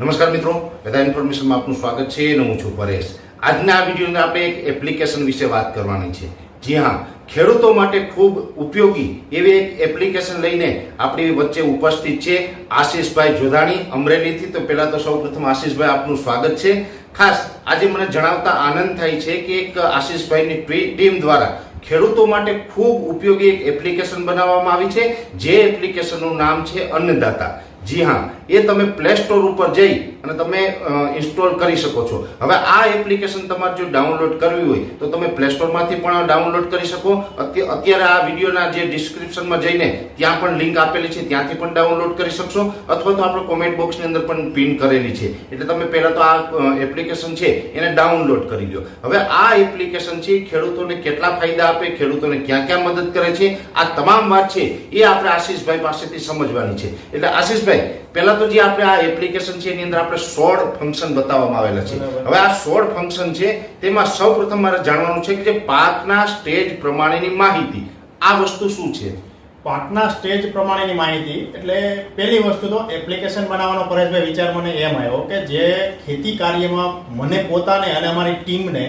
નમસ્કાર મિત્રો, બધા ઇન્ફોર્મેશનમાં આપનું સ્વાગત છે અને હું છું પરેશ. આજના આ વિડીયોની આપણે એક એપ્લિકેશન વિશે વાત કરવાની છે. જી હા, ખેડૂતો માટે ખૂબ ઉપયોગી એવી એક એપ્લિકેશન લઈને આપણી વચ્ચે ઉપસ્થિત છે આશીષભાઈ જોધાણી. અમરેલીથી તો પહેલા તો સૌ પ્રથમ આશીષભાઈ આપનું સ્વાગત છે. ખાસ આજે મને જણાવતા આનંદ થાય છે કે એક આશીષભાઈની ટીમ દ્વારા ખેડૂતો માટે ખૂબ ઉપયોગી એક એપ્લિકેશન બનાવવામાં આવી છે. જે એપ્લિકેશનનું નામ છે અન્નદાતા. જી હા એ તમે પ્લે સ્ટોર ઉપર જઈ અને તમે ઇન્સ્ટોલ કરી શકો છો. હવે આ એપ્લિકેશન તમારે જો ડાઉનલોડ કરવી હોય, તો તમે પ્લે સ્ટોરમાંથી પણ ડાઉનલોડ કરી શકો. અત્ય- અત્યારે આ વિડીયોના જે ડિસ્ક્રિપ્શનમાં જઈને ત્યાં પણ લિંક આપેલી છે, ત્યાંથી પણ ડાઉનલોડ કરી શકશો. અથવા તો આપણે કોમેન્ટ બોક્સની અંદર પણ પિન કરેલી છે. એટલે તમે પહેલાં તો આ એપ્લિકેશન છે, એને ડાઉનલોડ કરી લો હવે આ એપ્લિકેશન છે, ખેડૂતોને કેટલા ફાયદા આપે, ખેડૂતોને ક્યાં ક્યાં મદદ કરે છે? આ તમામ વાત છે, એ આપણે આશીષભાઈ પાસેથી સમજવાની છે. એટલે આશીષભાઈ, પહેલાં તો જે આપણે આ એપ્લિકેશન છે એની અંદર આપણે સોળ ફંક્શન બતાવવામાં આવેલા છે. હવે આ સોળ ફંક્શન છે તેમાં સૌપ્રથમ મારે જાણવાનું છે કે જે પાકના સ્ટેજ પ્રમાણેની માહિતી આ વસ્તુ શું છે? પાકના સ્ટેજ પ્રમાણેની માહિતી એટલે પહેલી વસ્તુ તો એપ્લિકેશન બનાવવાનો પરેશભાઈ વિચાર મને એમ આવ્યો કે જે ખેતી કાર્યમાં મને પોતાને અને અમારી ટીમને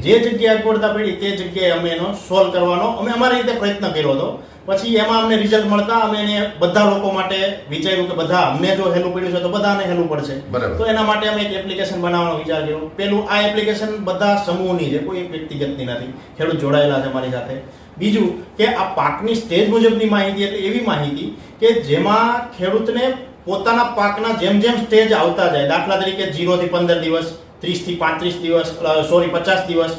જે. જગ્યાએ અગવડતા પડી તે જગ્યાએ અમે એનો સોલ્વ કરવાનો અમે અમારી રીતે પ્રયત્ન કર્યો હતો. પછી એમાં અમને રિઝલ્ટ મળતા અમે એને બધા લોકો માટે વિચાર્યું કે બધા અમને જો હેલું પડ્યું છે તો બધાને હેલું પડશે. તો એના માટે અમે એક એપ્લિકેશન બનાવવાનો વિચાર કર્યો. પેલું આ એપ્લિકેશન બધા સમૂહની છે કોઈ એક વ્યક્તિગતની નથી. ખેડૂત જોડાયેલા છે મારી સાથે. બીજું કે આ પાકની સ્ટેજ મુજબની માહિતી એટલે એવી માહિતી કે જેમાં ખેડૂતને પોતાના પાકના જેમ જેમ સ્ટેજ આવતા જાય દાખલા તરીકે જીરો થી પંદર દિવસ ત્રીસથી પાંત્રીસ દિવસ સોરી પચાસ દિવસ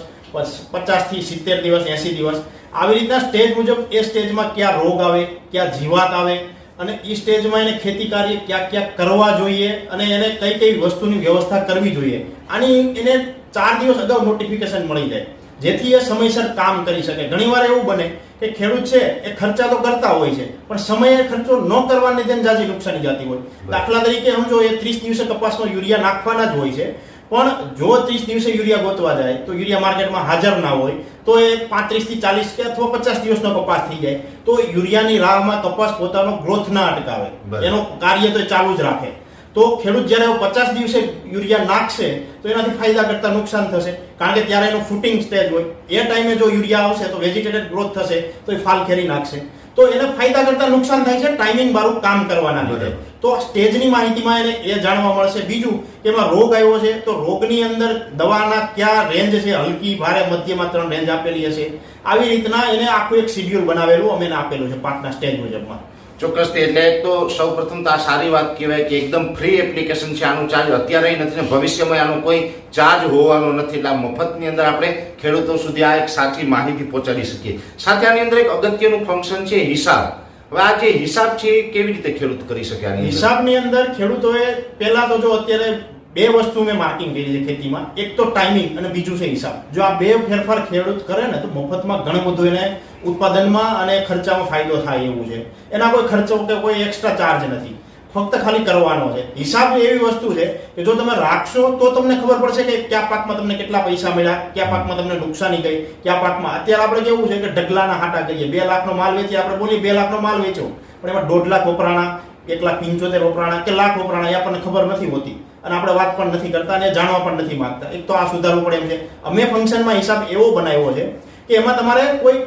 પચાસથી સિત્તેર દિવસ એસી દિવસ આવી રીતના સ્ટેજ મુજબ એ સ્ટેજમાં ક્યાં રોગ આવે ક્યાં જીવાત આવે અને એ સ્ટેજમાં એને ખેતી કાર્ય ક્યાં ક્યાં કરવા જોઈએ અને એને કઈ કઈ વસ્તુની વ્યવસ્થા કરવી જોઈએ. આની એને ચાર દિવસ અગાઉ નોટિફિકેશન મળી જાય. જેથી એ સમયસર કામ કરી શકે. ઘણીવાર એવું બને કે ખેડૂત છે એ ખર્ચા તો કરતા હોય છે પણ સમયે ખર્ચો ન કરવાને લીધે જાજી નુકસાની જતી હોય. દાખલા તરીકે સમજો એ ત્રીસ દિવસે કપાસનો યુરિયા નાખવાના જ હોય છે. પણ જો ત્રીસ દિવસે યુરિયા ગોતવા જાય તો યુરિયા માર્કેટમાં હાજર ના હોય તો એ પાંત્રીસથી ચાલીસ કે અથવા પચાસ દિવસનો કપાસ થઈ જાય. તો યુરિયાની રાહમાં કપાસ પોતાનો ગ્રોથ ના અટકાવે. એનો કાર્ય તો ચાલુ જ રાખે. તો ખેડૂત જ્યારે પચાસ દિવસે યુરિયા નાખશે તો એનાથી ફાયદા કરતા નુકસાન થશે. કારણ કે ત્યારે એનો ફૂટિંગ સ્ટેજ હોય. એ ટાઈમે જો યુરિયા આવશે તો વેજીટેટેડ ગ્રોથ થશે તો એ ફાલ ખેરી નાખશે. તો એને ફાયદા કરતા નુકસાન થાય છે ટાઈમિંગ વાળું કામ કરવાના લીધે. તો સ્ટેજની માહિતીમાં એને એ જાણવા મળશે. બીજું કે એમાં રોગ આવ્યો છે, તો રોગની અંદર દવાના ક્યાં રેન્જ છે? હલકી, ભારે, મધ્યમાં ત્રણ રેન્જ આપેલી હશે. આવી રીતના એને આખું એક શિડ્યુલ બનાવેલું, અમે આપેલું છે પાંચના સ્ટેજ મુજબમાં. ચોક્કસથી એટલે એક તો સૌ પ્રથમ તો આ સારી વાત કહેવાય કે એકદમ ફ્રી એપ્લિકેશન છે, આનું ચાર્જ અત્યારે નથી ને ભવિષ્યમાં આનો કોઈ ચાર્જ હોવાનો નથી. એટલે મફતની અંદર આપણે ખેડૂતો સુધી આ એક સાચી માહિતી પહોંચાડી શકીએ. સાથે આની અંદર એક અગત્યનું ફંક્શન છે હિસાબ. હવે આ જે હિસાબ છે એ કેવી રીતે ખેડૂત કરી શકે હિસાબની અંદર ખેડૂતોએ પહેલા તો જો અત્યારે બે વસ્તુ મેં માર્કિંગ કરી છે ખેતીમાં. એક તો ટાઈમિંગ અને બીજું છે હિસાબ. જો આ બે ફેરફાર ખેડૂત કરે ને, તો મફતમાં ઘણું બધું એને ઉત્પાદનમાં અને ખર્ચામાં ફાયદો થાય એવું છે. એના કોઈ ખર્ચો કે કોઈ એક્સ્ટ્રા ચાર્જ નથી. ફક્ત ખાલી કરવાનો છે. હિસાબ એવી વસ્તુ છે કે જો તમે રાખશો તો તમને ખબર પડશે કે કયા પાકમાં તમને કેટલા પૈસા મળ્યા, કયા પાકમાં તમને નુકસાની ગઈ, કયા પાકમાં. અત્યારે આપણે કેવું છે કે ઢગલાના હાટા કરીએ બે લાખનો માલ વેચીએ, આપણે બોલીએ બે લાખનો માલ વેચ્યો પણ એમાં દોઢ લાખ વપરાણા, એક લાખ પંચોતેર વપરાણા કે લાખ વપરાણા એ આપણને ખબર નથી હોતી. અને આપણે વાત પણ નથી કરતા અને જાણવા પણ નથી માંગતા. એક તો આ સુધારવું પડે એમ છે. અમે ફંક્શનમાં હિસાબ એવો બનાવ્યો છે કે એમાં તમારે કોઈ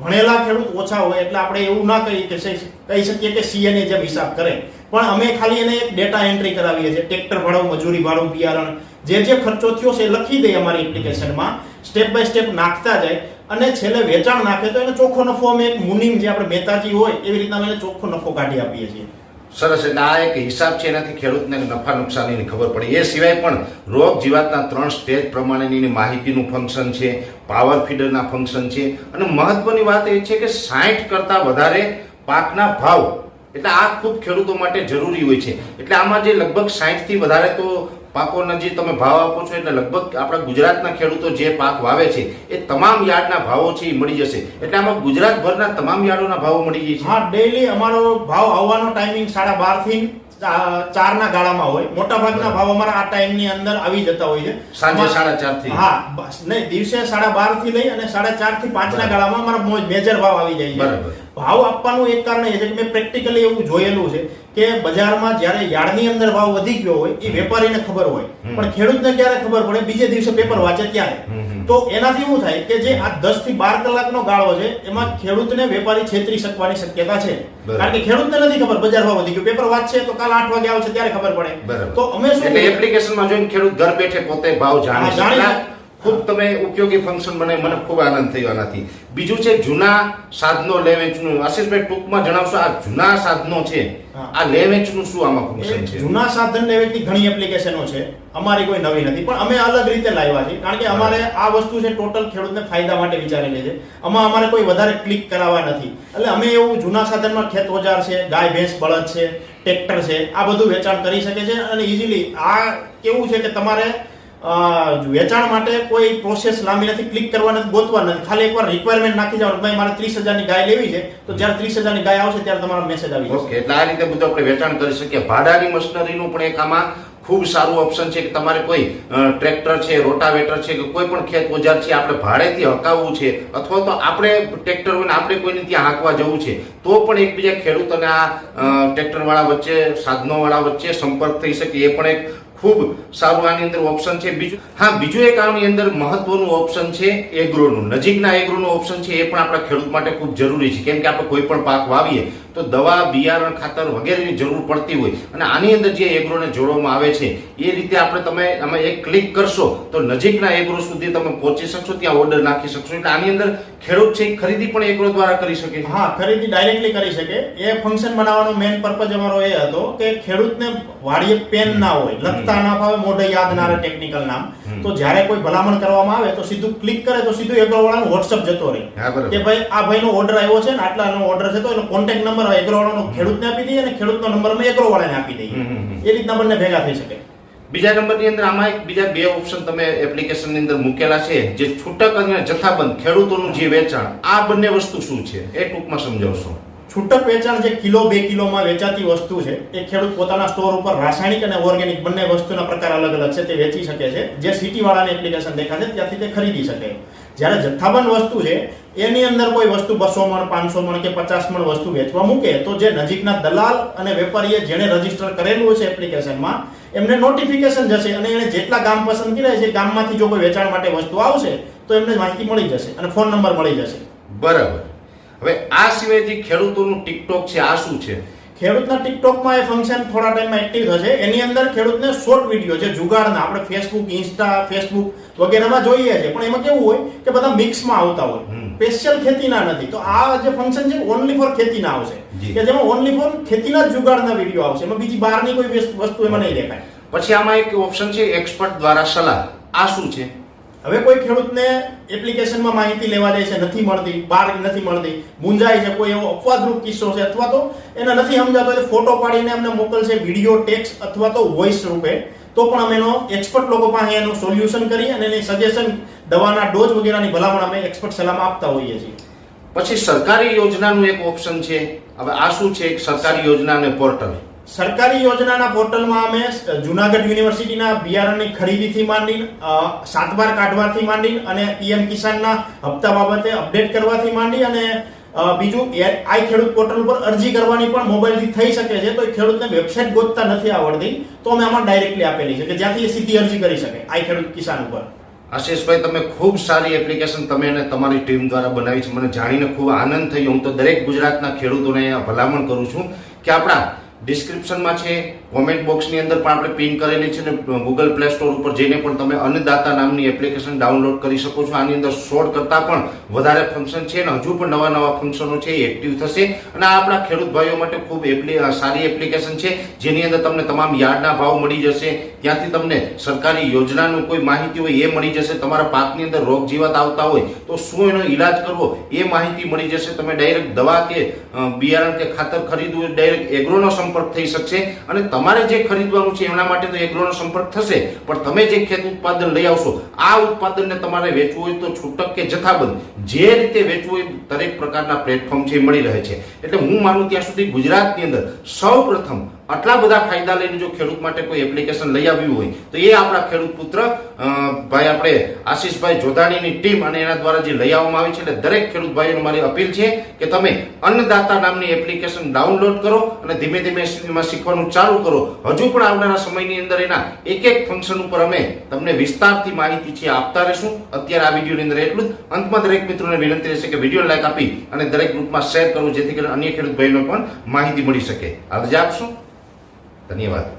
ભણેલા ખેડૂત ઓછા હોય એટલે આપણે એવું ના કહી કે કહી શકીએ કે સીએને જેમ હિસાબ કરે. પણ અમે ખાલી એને એક ડેટા એન્ટ્રી કરાવીએ છીએ. ટ્રેક્ટર ભાડું, મજૂરી ભાડું બિયારણ જે જે ખર્ચો થયો છે લખી દઈએ અમારી એપ્લિકેશનમાં સ્ટેપ બાય સ્ટેપ નાખતા જાય. અને છેલ્લે વેચાણ નાખે તો એને ચોખ્ખો નફો અમે એક મુનિમ જે આપણે મહેતાજી હોય એવી રીતના અમે ચોખ્ખો નફો કાઢી આપીએ છીએ. સરસ. એટલે આ એક હિસાબ છે એનાથી ખેડૂતને નફા નુકસાનીની ખબર પડે. એ સિવાય પણ રોગ જીવાતના ત્રણ સ્ટેજ પ્રમાણેની માહિતીનું ફંક્શન છે પાવર ફીડરના ફંક્શન છે. અને મહત્વની વાત એ છે કે સાઠ કરતાં વધારે પાકના ભાવ, એટલે આ ખૂબ ખેડૂતો માટે જરૂરી હોય છે. એટલે આમાં જે લગભગ સાઠથી વધારે તો પાકોના જે તમે ભાવ આપો છો એટલે લગભગ આપણા ગુજરાતના ખેડૂતો જે પાક વાવે છે એ તમામ યાર્ડના ભાવો છે એ મળી જશે. એટલે આમાં ગુજરાતભરના તમામ યાર્ડોના ભાવો મળી જાય છે. હા ડેઈલી અમારો ભાવ આવવાનો ટાઈમિંગ સાડા બારથી ચાર ના ગાળામાં હોય. મોટા ભાગના ભાવ અમારા આ ટાઈમની અંદર આવી જતા હોય છે. સાંજે સાડા ચારથી હા બસ. નહીં દિવસે સાડા બારથી લઈ અને સાડા ચારથી પાંચ ના ગાળામાં અમારા મેજર ભાવ આવી જાય છે. ભાવ આપવાનું એક કારણ એ છે કે મેં પ્રેક્ટિકલી એવું જોયેલું છે કે બજારમાં જ્યારે યાર્ડની અંદર ભાવ વધી ગયો હોય એ વેપારીને ખબર હોય. પણ ખેડૂતને ક્યારે ખબર પડે? બીજે દિવસે પેપર વાંચે ત્યારે. તો એનાથી શું થાય કે જે આ દસથી બાર કલાકનો ગાળો છે એમાં ખેડૂતને વેપારી છેતરી શકવાની શક્યતા છે. કારણ કે ખેડૂતને નથી ખબર બજાર ભાવ વધી ગયો. પેપર વાંચશે તો કાલ આઠ વાગે આવશે ત્યારે ખબર પડે. તો અમે શું એપ્લિકેશનમાં જોઈને ખેડૂત ઘર બેઠે પોતે ભાવ જાણી ખૂબ તમે ઉપયોગી ફંક્શન બને મને ખૂબ આનંદ થયો આનાથી. બીજું છે જૂના સાધનો લે વેચનું આશીષભાઈ ટૂંકમાં જણાવશો આ જૂના સાધનો છે? આ લે વેચનું શું આમાં ફંક્શન છે? જૂના સાધન લેવેચની ઘણી એપ્લિકેશનો છે. અમારી કોઈ નવી નથી. પણ અમે અલગ રીતે લાવ્યા છે કારણ કે અમારે આ વસ્તુ છે ટોટલ ખેડૂતને ફાયદા માટે વિચારેલી છે. આમાં અમારે કોઈ વધારે ક્લિક કરાવવા નથી. એટલે અમે એવું જૂના સાધનમાં ખેત ઓજાર છે ગાય ભેંસ બળદ છે ટ્રેક્ટર છે આ બધું વેચાણ કરી શકે છે. અને ઇઝીલી આ કેવું છે કે તમારે વેચાણ માટે કોઈ પ્રોસેસ લાંબી નથી ક્લિક કરવા નથી, ગોતવા નથી. ખાલી એકવાર રિક્વાયરમેન્ટ નાખી જવાનું ભાઈ મારે ત્રીસ હજારની ગાય લેવી છે, તો જ્યારે ત્રીસ હજારની ગાય આવશે ત્યારે તમારો મેસેજ આવી ઓકે, એટલે આ રીતે બધું આપણે વેચાણ કરી શકીએ. ભાડાની મશીનરીનું પણ એક આમાં ખૂબ સારું ઓપ્શન છે કે તમારે કોઈ ટ્રેક્ટર છે રોટાવેટર છે કે કોઈ પણ ખેત ઓજાર છે, આપણે ભાડેથી હકાવવું છે, અથવા તો આપણે ટ્રેક્ટર હોય આપણે કોઈને ત્યાં હાંકવા જવું છે, તો પણ એકબીજા ખેડૂત અને આ ટ્રેક્ટરવાળા વચ્ચે સાધનોવાળા વચ્ચે સંપર્ક થઈ શકે. એ પણ એક ખૂબ સારું આની અંદર ઓપ્શન છે. બીજું હા, બીજું એક આની અંદર મહત્વનું ઓપ્શન છે એગ્રોનું. નજીકના એગ્રોનું ઓપ્શન છે એ પણ આપણા ખેડૂત માટે ખૂબ જરૂરી છે. કેમ કે આપણે કોઈ પણ પાક વાવીએ તો દવા બિયારણ ખાતર વગેરેની જરૂર પડતી હોય અને આની અંદર જે એગ્રોને જોડવામાં આવે છે એ રીતે આપણે તમે આમાં એક ક્લિક કરશો તો નજીકના એગ્રો સુધી તમે પહોંચી શકશો ત્યાં ઓર્ડર નાખી શકશો. એટલે આની અંદર ખેડૂત છે ખરીદી પણ એગ્રો દ્વારા કરી શકે. હા ખરીદી ડાયરેક્ટલી કરી શકે. એ ફંક્શન બનાવવાનો મેઇન પર્પઝ અમારો એ હતો કે ખેડૂતને વાડીએ પેન ના હોય લખતા ના ફાવે મોઢે યાદ ના રહે ટેકનિકલ નામ. તો જ્યારે કોઈ ભલામણ કરવામાં આવે તો સીધું ક્લિક કરે તો સીધું એગ્રો વાળાનો વોટ્સઅપ જતો રહે બરાબર. કે ભાઈ આ ભાઈનો ઓર્ડર આવ્યો છે ને આટલાનો ઓર્ડર છે તો એનો કોન્ટેક્ટ નંબર એગ્રો વાળાનો ખેડૂતને આપી દઈએ અને ખેડૂતનો નંબર અમે એગ્રો વાળાને આપી દઈએ. એ રીતના બંને ભેગા થઈ શકે. બીજા નંબરની અંદર આમાં એક બીજા બે ઓપ્શન તમે એપ્લિકેશનની અંદર મૂકેલા છે જે છૂટક અને જથ્થાબંધ ખેડૂતોનું જે વેચાણ આ બંને વસ્તુ શું છે? એ ટૂંકમાં સમજાવશો. છૂટક વેચાણ જે કિલો બે કિલોમાં વેચાતી વસ્તુ છે એ ખેડૂત પોતાના સ્ટોર ઉપર રાસાયણિક અને ઓર્ગેનિક બંને વસ્તુના પ્રકાર અલગ અલગ છે તે વેચી શકે છે. જે સિટી વાળાની એપ્લિકેશન દેખાશે ત્યાંથી તે ખરીદી શકે. જ્યારે જથ્થાબંધ વસ્તુ છે, એની અંદર કોઈ વસ્તુ બસો મણ, પાંચસો મણ કે પચાસ મણ વસ્તુ વેચવા મૂકે, તો જે નજીકના દલાલ અને વેપારીએ જેણે રજિસ્ટર કરેલું છે એપ્લિકેશનમાં, એમને નોટિફિકેશન જશે અને એને જેટલા ગામ પસંદ કર્યા છે ગામમાંથી જો કોઈ વેચાણ માટે વસ્તુ આવશે, તો એમને માહિતી મળી જશે અને ફોન નંબર મળી જશે. બરાબર. હવે આ સિવાય જે ખેડૂતોનું ટિકટોક છે, આ શું છે? ખેડૂતના ટિકટોકમાં એ ફંક્શન થોડા ટાઈમમાં એક્ટિવ થશે. એની અંદર ખેડૂતને શોર્ટ વીડિયો જે જુગાડના આપણે ફેસબુક ઇન્સ્ટા ફેસબુક વગેરેમાં જોઈએ છે. પણ એમાં કેવું હોય કે બધા મિક્સમાં આવતા હોય. સ્પેશિયલ ખેતીના નથી. તો આ જે ફંક્શન છે ઓનલી ફોર ખેતીના આવશે. કે જેમાં ઓનલી ફોર ખેતીના જ જુગાડના વીડિયો આવશે. એમાં બીજી બહારની કોઈ વસ્તુ- વસ્તુ એમાં નહીં દેખાય. પછી આમાં એક ઓપ્શન છે એક્સપર્ટ દ્વારા સલાહ. આ શું છે? હવે કોઈ ખેડૂતને એપ્લિકેશનમાં માહિતી લેવા જાય છે, નથી મળતી બહાર નથી મળતી મૂંઝાય છે, કોઈ એવો અપવાદરૂપ કિસ્સો છે અથવા તો એને નથી સમજાતો, એટલે ફોટો પાડીને અમને મોકલશે વીડિયો ટેક્સ અથવા તો વોઇસ રૂપે, તો પણ અમે એનો એક્સપર્ટ લોકો પાસે એનું સોલ્યુશન કરી અને એની સજેશન દવાના ડોઝ વગેરેની ભલામણ અમે એક્સપર્ટ સલાહમાં આપતા હોઈએ છીએ. પછી સરકારી યોજનાનું એક ઓપ્શન છે. હવે આ શું છે? એક સરકારી યોજના અને પોર્ટલ સરકારી યોજનાના પોર્ટલમાં અમે જુનાગઢ યુનિવર્સિટીના બિયારણની ખરીદીથી માંડી સાતબાર કાઢવાથી માંડીને અને પીએમ કિસાનના હપ્તા બાબતે અપડેટ કરવાથી માંડી અને બીજું આઈ ખેડૂત પોર્ટલ ઉપર અરજી કરવાની પણ મોબાઈલથી થઈ શકે છે, તો ખેડૂતને વેબસાઇટ ગોતતા નથી આવડતી, તો અમે આમાં ડાયરેક્ટલી આપેલી છે, કે જ્યાંથી એ સીધી અરજી કરી શકે, આઈ ખેડૂત કિસાન ઉપર. આશીષભાઈ, તમે ખૂબ સારી એપ્લિકેશન તમે અને તમારી ટીમ દ્વારા બનાવી છે, મને જાણીને ખૂબ આનંદ થયો. હું તો દરેક ગુજરાતના ખેડૂતોને ભલામણ કરું છું કે આપણા ડિસ્ક્રિપ્શનમાં છે કોમેન્ટ બોક્સની અંદર પણ આપણે પિન કરેલી છે ને ગૂગલ પ્લે સ્ટોર ઉપર જઈને પણ તમે અન્નદાતા નામની એપ્લિકેશન ડાઉનલોડ કરી શકો છો. આની અંદર સોળ કરતાં પણ વધારે ફંક્શન છે ને, હજુ પણ નવા નવા ફંક્શનો છે એ એક્ટિવ થશે. અને આ આપણા ખેડૂત ભાઈઓ માટે ખૂબ એપ્લી સારી એપ્લિકેશન છે, જેની અંદર તમને તમામ યાર્ડના ભાવ મળી જશે. ત્યાંથી તમને સરકારી યોજનાનું કોઈ માહિતી હોય એ મળી જશે. તમારા પાકની અંદર રોગ જીવાત આવતા હોય તો શું એનો ઈલાજ કરવો એ માહિતી મળી જશે. તમે ડાયરેક્ટ દવા કે બિયારણ કે ખાતર ખરીદવું ડાયરેક્ટ એગ્રોનો સંપર્ક થઈ શકશે અને તમારે જે ખરીદવાનું છે એના માટે તો એગ્રોનો સંપર્ક થશે. પણ તમે જે ખેત ઉત્પાદન લઈ આવશો, આ ઉત્પાદનને તમારે વેચવું હોય તો છૂટક કે જથ્થાબંધ, જે રીતે વેચવું હોય દરેક પ્રકારના પ્લેટફોર્મ છે મળી રહે છે. એટલે હું માનું ત્યાં સુધી ગુજરાતની અંદર સૌ પ્રથમ આટલા બધા ફાયદા લઈને જો ખેડૂત માટે કોઈ એપ્લિકેશન લઈ આવ્યું હોય, તો એ આપણા ખેડૂત પુત્ર ભાઈ આપણે આશીષભાઈ જોધાણીની ટીમ અને એના દ્વારા જે લઈ આવવામાં આવી છે, એટલે દરેક ખેડૂત ભાઈઓને મારી અપીલ છે કે તમે અન્નદાતા નામની એપ્લિકેશન ડાઉનલોડ કરો અને ધીમે ધીમે એમાં શીખવાનું ચાલુ કરો. હજુ પણ આવનારા સમયની અંદર એના એક એક ફંક્શન ઉપર અમે તમને વિસ્તારથી માહિતી છે આપતા રહીશું. અત્યારે આ વિડીયોની અંદર એટલું જ. અંતમાં દરેક મિત્રોને વિનંતી રહેશે કે વીડિયો લાઈક આપી અને દરેક ગ્રુપમાં શેર કરવું જેથી કરીને અન્ય ખેડૂત ભાઈઓને પણ માહિતી મળી શકે. આજે આપશું. ધન્યવાદ